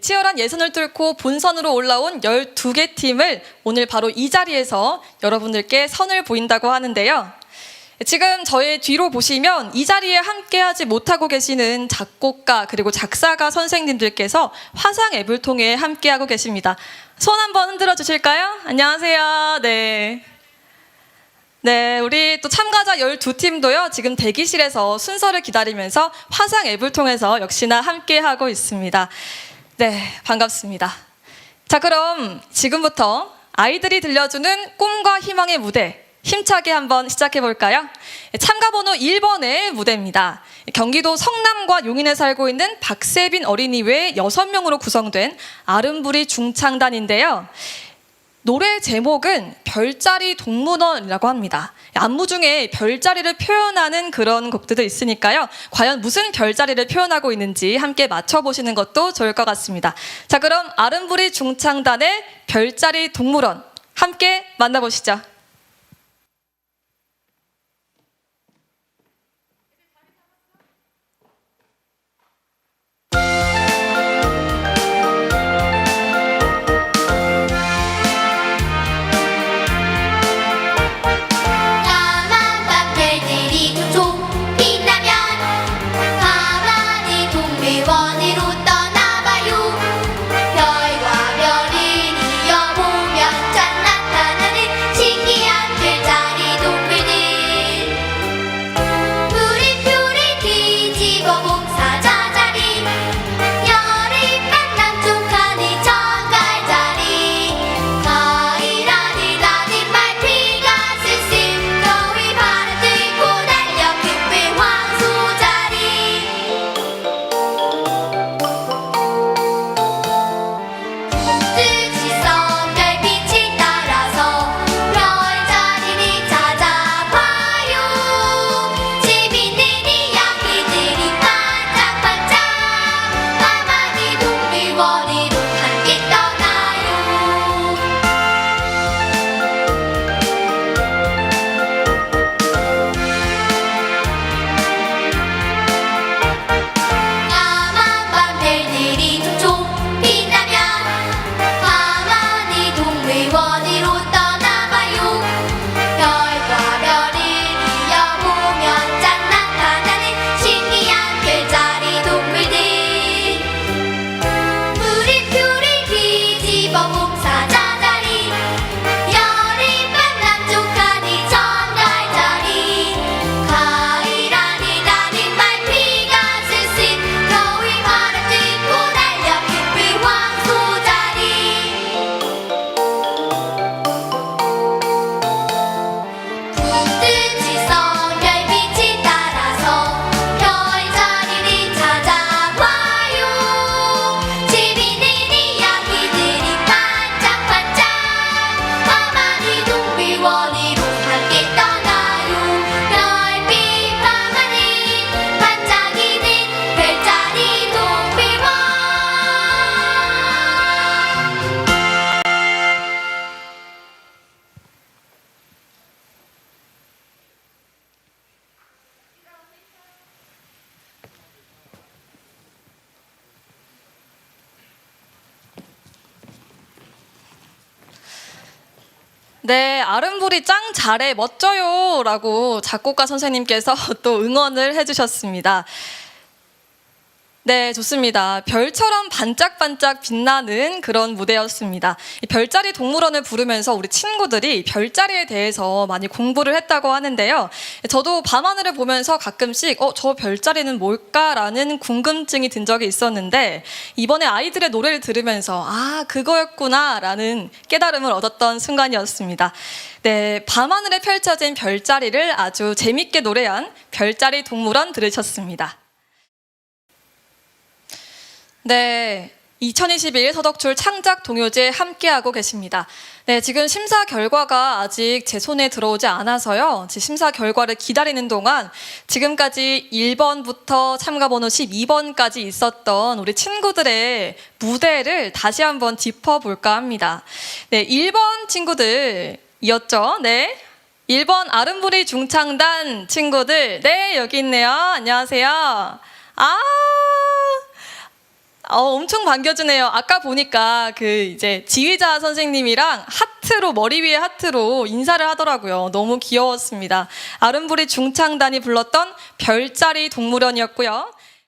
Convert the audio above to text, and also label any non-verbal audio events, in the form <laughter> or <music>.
치열한 예선을 뚫고 본선으로 올라온 12개 팀을 오늘 바로 이 자리에서 여러분들께 선을 보인다고 하는데요. 지금 저의 뒤로 보시면 이 자리에 함께하지 못하고 계시는 작곡가 그리고 작사가 선생님들께서 화상 앱을 통해 함께하고 계십니다. 손 한번 흔들어 주실까요? 안녕하세요. 네. 네, 우리 또 참가자 12팀도요, 지금 대기실에서 순서를 기다리면서 화상 앱을 통해서 역시나 함께하고 있습니다. 네, 반갑습니다. 자, 그럼 지금부터 아이들이 들려주는 꿈과 희망의 무대, 힘차게 한번 시작해 볼까요? 참가 번호 1번의 무대입니다. 경기도 성남과 용인에 살고 있는 박세빈 어린이 외 6명으로 구성된 아름부리 중창단인데요. 노래 제목은 별자리 동문원이라고 합니다. 안무 중에 별자리를 표현하는 그런 곡들도 있으니까요. 과연 무슨 별자리를 표현하고 있는지 함께 맞춰보시는 것도 좋을 것 같습니다. 자, 그럼 아름부리 중창단의 별자리 동물원 함께 만나보시죠. 가 네, 아름부리 짱 잘해 멋져요 라고 작곡가 선생님께서 <laughs> 또 응원을 해주셨습니다. 네, 좋습니다. 별처럼 반짝반짝 빛나는 그런 무대였습니다. 이 별자리 동물원을 부르면서 우리 친구들이 별자리에 대해서 많이 공부를 했다고 하는데요. 저도 밤하늘을 보면서 가끔씩 어, 저 별자리는 뭘까라는 궁금증이 든 적이 있었는데 이번에 아이들의 노래를 들으면서 아, 그거였구나라는 깨달음을 얻었던 순간이었습니다. 네, 밤하늘에 펼쳐진 별자리를 아주 재밌게 노래한 별자리 동물원 들으셨습니다. 네. 2021 서덕출 창작 동요제 함께하고 계십니다. 네, 지금 심사 결과가 아직 제 손에 들어오지 않아서요. 제 심사 결과를 기다리는 동안 지금까지 1번부터 참가 번호 12번까지 있었던 우리 친구들의 무대를 다시 한번 짚어볼까 합니다. 네, 1번 친구들이었죠. 네. 1번 아름부리 중창단 친구들. 네, 여기 있네요. 안녕하세요. 아, 어, 엄청 반겨주네요. 아까 보니까 그 이제 지휘자 선생님이랑 하트로 머리 위에 하트로 인사를 하더라고요. 너무 귀여웠습니다. 아름부리 중창단이 불렀던 별자리 동물원이었고요.